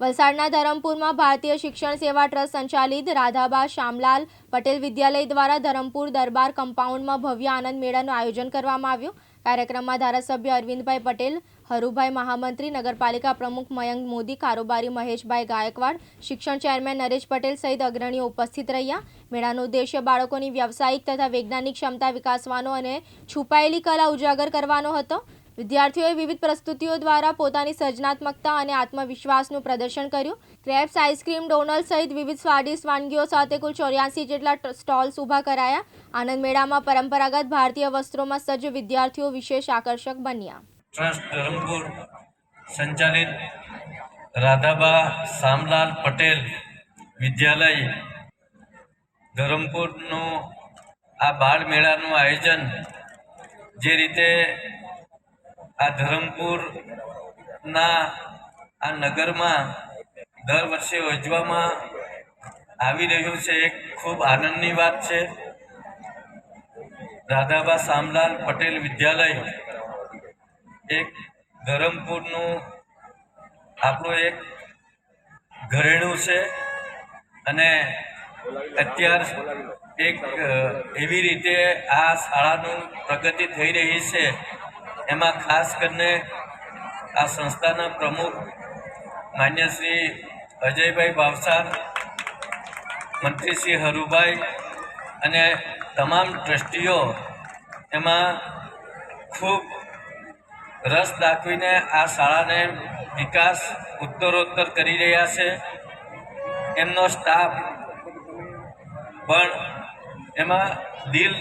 વલસાડના ધરમપુરમાં ભારતીય શિક્ષણ સેવા ટ્રસ્ટ સંચાલિત રાધાબા શામલાલ પટેલ વિદ્યાલય દ્વારા ધરમપુર દરબાર કમ્પાઉન્ડમાં ભવ્ય આનંદ મેળાનું આયોજન કરવામાં આવ્યું. કાર્યક્રમમાં ધારાસભ્ય અરવિંદભાઈ પટેલ, હરુભાઈ મહામંત્રી, નગરપાલિકા પ્રમુખ મયંક મોદી, કારોબારી મહેશભાઈ ગાયકવાડ, શિક્ષણ ચેરમેન નરેશ પટેલ સહિત અગ્રણીઓ ઉપસ્થિત રહ્યા. મેળાનો ઉદ્દેશ્ય બાળકોની વ્યવસાયિક તથા વૈજ્ઞાનિક ક્ષમતા વિકાસવાનો અને છુપાયેલી કલા ઉજાગર કરવાનો હતો. વિદ્યાર્થીઓએ વિવિધ પ્રસ્તુતિઓ દ્વારા પોતાની સર્જનાત્મકતા અને આત્મવિશ્વાસનું પ્રદર્શન કર્યું. ક્રેપ્સ આઈસ્ક્રીમ ડોનલ્ડ સહિત વિવિધ સ્વાદિષ્ટ વાનગીઓ સાથે કુલ ચોર્યાસી જેટલા સ્ટોલ્સ ઊભા કરાયા. આનંદ મેળામાં પરંપરાગત ભારતીય વસ્ત્રોમાં સજ્જ વિદ્યાર્થીઓ વિશેષ આકર્ષક બન્યા. ટ્રસ્ટ સંચાલિત રાધાબા શામલાલ પટેલ વિદ્યાલય, ધરમપુરનું આ બાળ મેળાનું આયોજન જે રીતે આ ધરમપુરના આ નગરમાં દર વર્ષે યોજવામાં આવી રહ્યું છે. એક ખૂબ આનંદની વાત છે. રાધાબા શામલાલ પટેલ વિદ્યાલય એક ધરમપુરનું આપણું એક ઘરેણું છે અને અત્યાર એક એવી રીતે આ શાળાનું પ્રગતિ થઈ રહી છે. એમાં ખાસ કરીને આ સંસ્થાના પ્રમુખ માન્ય શ્રી અજયભાઈ ભાવસાર મંત્રી શ્રી હરુભાઈ અને તમામ ટ્રસ્ટીઓ એમાં ખૂબ રસ દાખવીને આ શાળાને વિકાસ ઉત્તરોત્તર કરી રહ્યા છે. એમનો સ્ટાફ પણ એમાં દિલ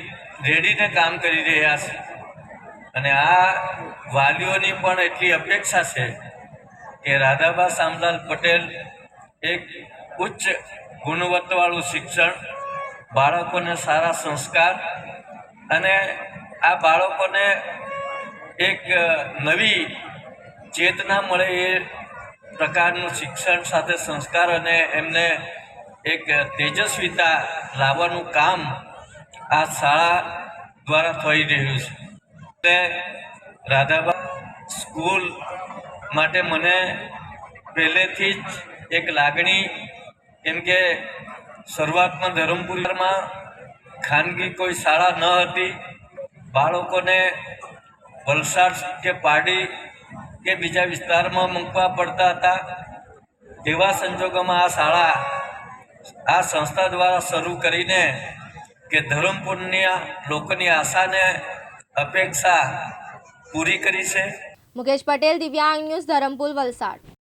રેડીને કામ કરી રહ્યા છે. અને આ વાલીઓની પણ એટલી અપેક્ષા છે કે રાધાબા શામલાલ પટેલ એક ઉચ્ચ ગુણવત્તાવાળું શિક્ષણ, બાળકોને સારા સંસ્કાર અને આ બાળકોને એક નવી ચેતના મળે એ પ્રકારનું શિક્ષણ સાથે સંસ્કાર અને એમને એક તેજસ્વીતા લાવવાનું કામ આ શાળા દ્વારા થઈ રહ્યું છે. રાધાબા સ્કૂલ માટે મને પહેલેથી જ એક લાગણી, કેમ કે શરૂઆતમાં ધરમપુરમાં ખાનગી કોઈ શાળા ન હતી, બાળકોને વલસાડ કે પાડી કે બીજા વિસ્તારમાં મૂકવા પડતા હતા, તેવા સંજોગોમાં આ શાળા આ સંસ્થા દ્વારા શરૂ કરીને કે ધરમપુરની લોકોની આશાને અપેક્ષા પૂરી કરી છે. મુકેશ પટેલ દિવ્યાંગ ન્યૂઝ ધરમપુર વલસાડ.